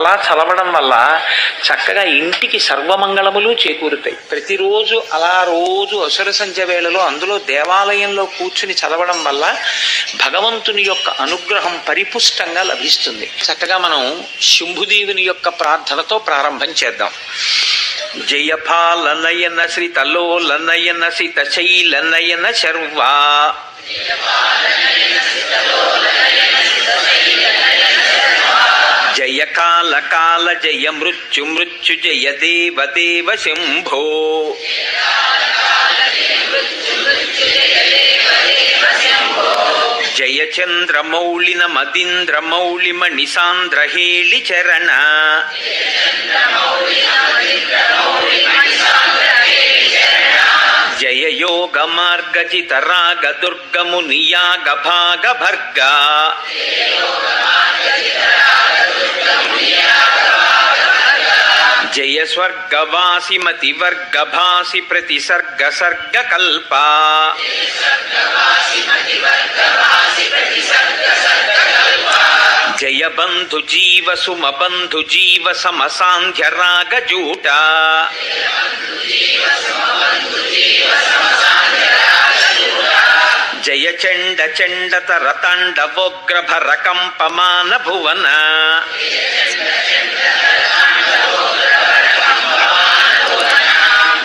అలా చదవడం వల్ల చక్కగా ఇంటికి సర్వమంగళములు చేకూరుతాయి. ప్రతిరోజు అలా రోజు అసుర సంధ్య వేళలో అందులో దేవాలయంలో కూర్చుని చదవడం వల్ల భగవంతుని యొక్క అనుగ్రహం పరిపుష్టంగా లభిస్తుంది. చక్కగా మనం శుంభుదేవుని యొక్క ప్రార్థనతో ప్రారంభం చేద్దాం. జయపాలనయన శ్రీతలోలనయన లన్నయ్యన్న శర్వా. జయ కాల కాల జయ మృత్యు మృత్యు జయ దేవ దేవ శంభో. జయ చంద్ర మౌళిన మదీంద్ర మౌళి మణి సాంద్ర హేళి చరణ. జయ యోగ మార్గజిత రాగ దుర్గము నియాగ భాగ భర్గా. జయ స్వర్గవాసి మతి వర్గ భాసి ప్రతి సర్గ సర్గ కల్ప జయ బంధు జీవ సుమ బంధు జీవ సమ సాంధ్య రాగ జూట జయ చండ చండతర తాండవోగ్ర భర కంపమాన భువన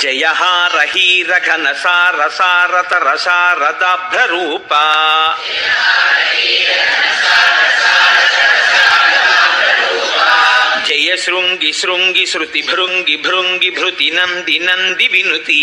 जय रही रघन सार, सारत रसारदाभ्र जय शृंगि शृंगि श्रुति भृंगि भृंगि भृति नंदी नंदी विनुती।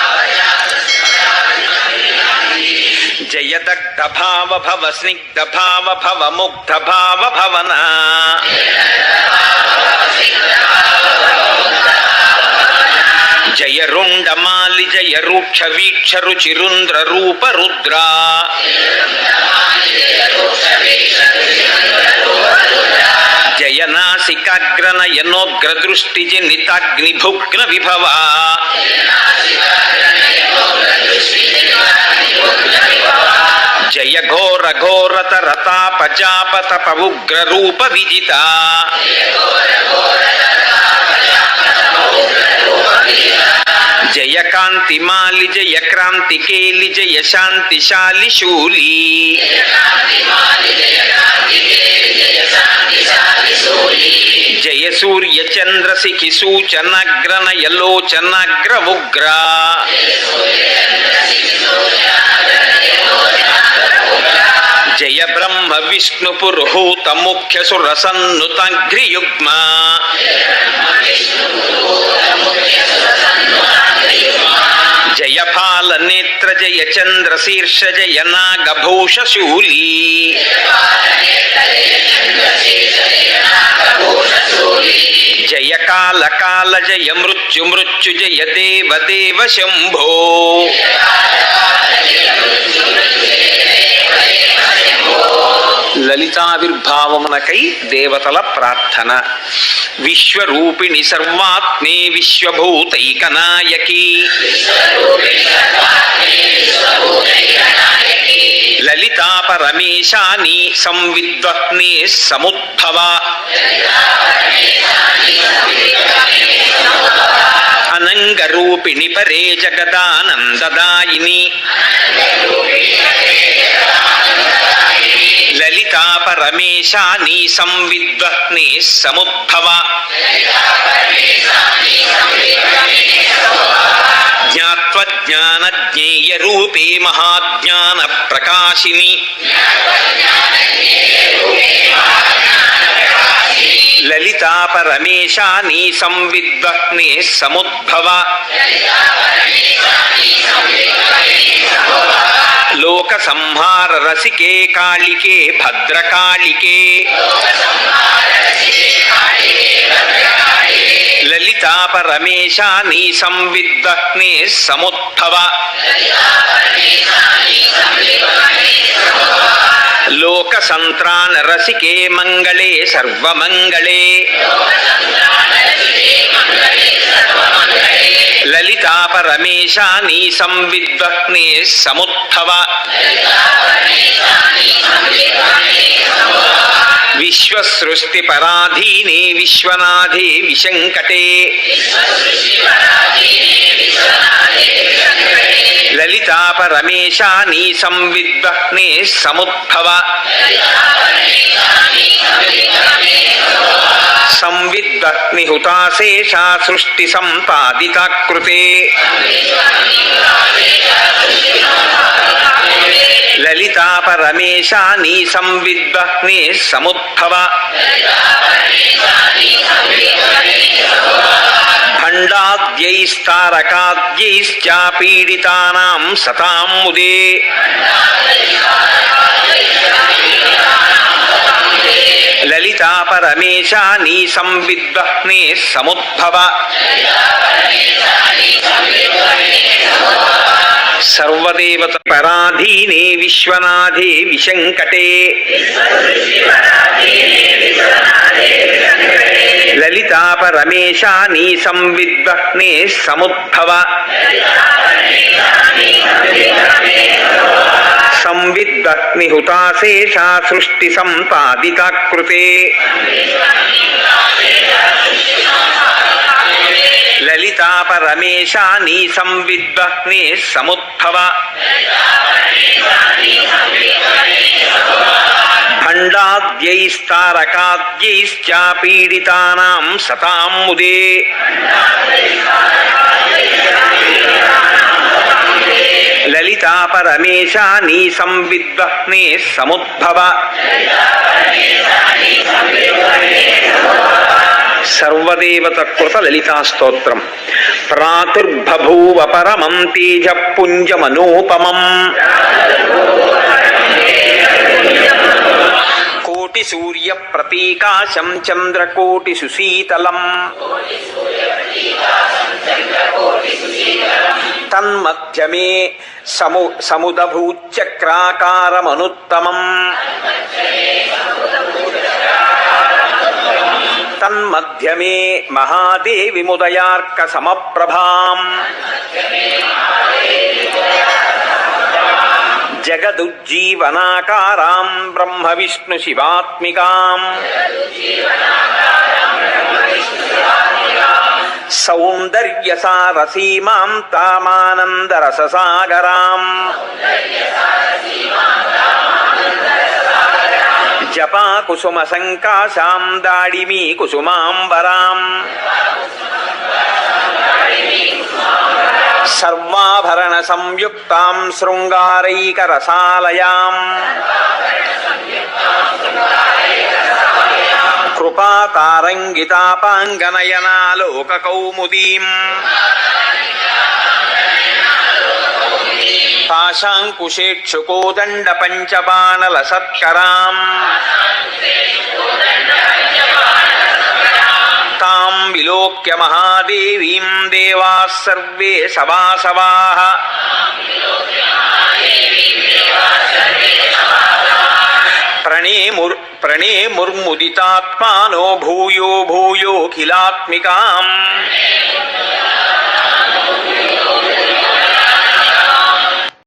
దగ్ధ భావ భవ స్నిగ్ధ భవ ముగ్ధ భవన జయ రుండమాలి జయ రూక్ష వీక్ష రుచిరుంద్ర రూప రుద్రా జయ నాసికాగ్రనయనోగ్ర దృష్టి జనితాగ్నిభుగ్న విభవా జయ ఘోర ఘోరతర తాప ఉగ్ర రూప విజిత. జయ కాంతి మాలి జయ క్రాంతి కేలి జయ శాంతిశాలి శూలి జయ సూర్య చంద్ర సిఖి సూచనగ్రనయ లోచనగ్ర ఉగ్ర. జయ బ్రహ్మ విష్ణు పురుహూత ముఖ్య సుర సన్నుతగ్రియుగ్మ జయ పాల నేత్ర జయ చంద్ర శీర్ష జయ నాగభూష శూలి జయ కాల కాల జయ మృత్యు మృత్యు జయ దేవ దేవ శంభో. లలితావిర్భావమునకై దేవతల ప్రార్థన. విశ్వరూపిణి సర్వాత్మే విశ్వభూతైకనాయకి. లలితా పరమేశాని సంవిద్వహ్నే సముద్భవ. అనంగరూపిణి పరే జగదానందదాయిని. లలితా పరమేశాని సంవిద్వహ్నే సముద్భవ. జ్ఞాత్వజ్ఞానజ్ఞేయ రూపే మహాజ్ఞాన ప్రకాశిని లలితా నీ సంవిద్వహ్నే సముద్భవ. लोक संहार रसिके कालिके, भद्रकालिके। ललिता परमेशा नी संविद्धने समुत्थव लोक संत्रान रसिके मंगले, सर्वमंगले। లలితా పరమేశ నీ సముద్భవ విశ్వసృష్టి పరాధీనే విశ్వనాథే విశంకటే. లలితా పరమేశ నీ సంవిద్వగ్నే సముద్భవ సంవిద్వగ్ని హుతాశేషా సృష్టి సంపాదితాకృతే లలితా పరమేశ నీ సంవిద్వగ్నే సముద్భవ భండాద్యైస్తారకాద్యైశ్చాపీడితానాం సతాం ముదే లలితా పరమేశా నీ సంవిద్వహ్నే సముద్భవ. సర్వదేవత పరాధీనే విశ్వనాథే విశంకటే. లలితా పరమేశా నీ సంవిద్వహ్నే సముద్భవ. తద్విహుతాశేషా హుతాశేషా సృష్టి సంపాదితాకృతే లలితా పరమేశ నీ సంవిద్వగ్నే సముద్భవ. భండాద్యైస్తారకాద్యైశ్చాపీడితానాం సతాం ముదే. లలితా పరమేశ నీ సంవిద్వగ్నే సముద్భవ. సర్వదేవత కృత లలితా స్తోత్రం ప్రాతుర్బభూవ పరమం తేజ పుంజమనూపమం కోటి సూర్య ప్రతీకాశం చంద్రకోటి సుశీతలం తన్మధ్యమే సము సముదభూచక్రాకారమనుత్తమం తన్మధ్యమే మహాదేవి ముదయార్క సమప్రభాం. జగదుజ్జీవనాకారాం బ్రహ్మ విష్ణు శివాత్మికాం సౌందర్య సౌందర్యసారసీమాం తామానందరససాగరాం. జపా కుసుమ సంకాశాం దాడిమీ కుసుమాంబరాం సర్వాభరణ సంయుక్తాం శృంగారైకరసాలయాం. కృపాతారంగితాపాంగనయనాలోక కౌముదీం పాశాంకుశేక్షుకోదండ పంచబాణల సత్కరాం తాం విలోక్య మహాదేవీం దేవాः సర్వే సవాసవాः प्रणेमुर्मुदितात्मानो भूयो भूयो भूयोऽखिलात्मिकाम्।